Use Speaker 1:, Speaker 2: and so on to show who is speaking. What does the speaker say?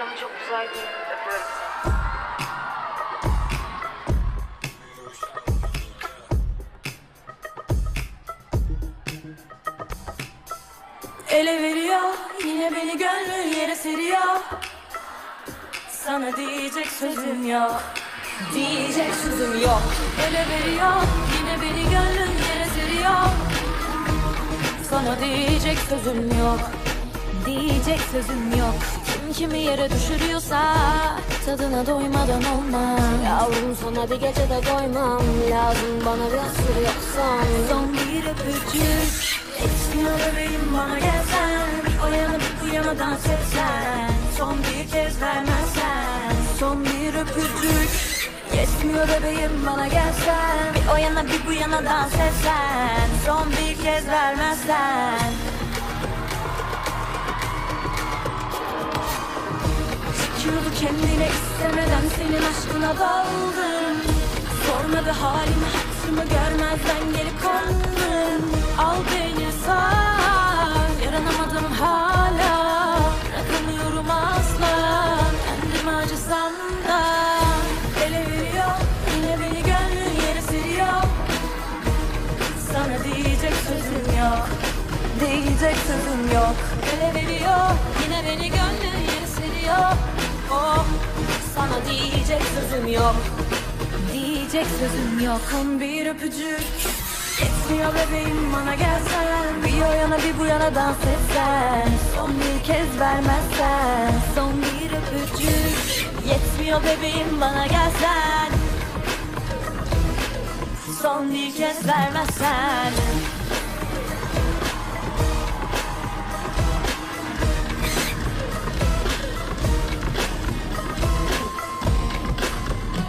Speaker 1: Canı çok güzel değil. Öpüyorum seni.
Speaker 2: Ele veriyor yine beni gönlün yere seriyor Sana diyecek sözüm yok Diyecek sözüm yok Ele veriyor yine beni gönlün yere seriyor Sana diyecek sözüm yok Diyecek sözüm yok Kim kimi yere düşürüyorsa Tadına doymadan olmaz Yavrum sana bir gecede doymam. Lazım bana bir asır yoksan Son bir öpücük. Etmiyor bebeğim bana gelsen. O yana bir bu yana dans etsen Son bir kez vermezsen. Son bir öpücük. Yetmiyor bebeğim bana gelsen. Bir o yana bir bu yana dans etsen Son bir kez vermezsen kendine istemeden senin aşkına daldım. Sormadı halimi hatırımı görmezden gelip kondum. Al beni sar yaranamadım hala. Bırakamıyorum asla kendimi acısam da Ele veriyor yine beni gönlün yere seriyor Sana diyecek sözüm yok Diyecek sözüm yok. Ele veriyor yine beni gönlün yok. Diyecek sözüm yok. Son bir öpücük. Yetmiyor bebeğim bana gelsen. Bir o yana bir bu yana dans etsen. Son bir kez vermezsen. Son bir öpücük. Yetmiyor bebeğim bana gelsen. Son bir kez vermezsen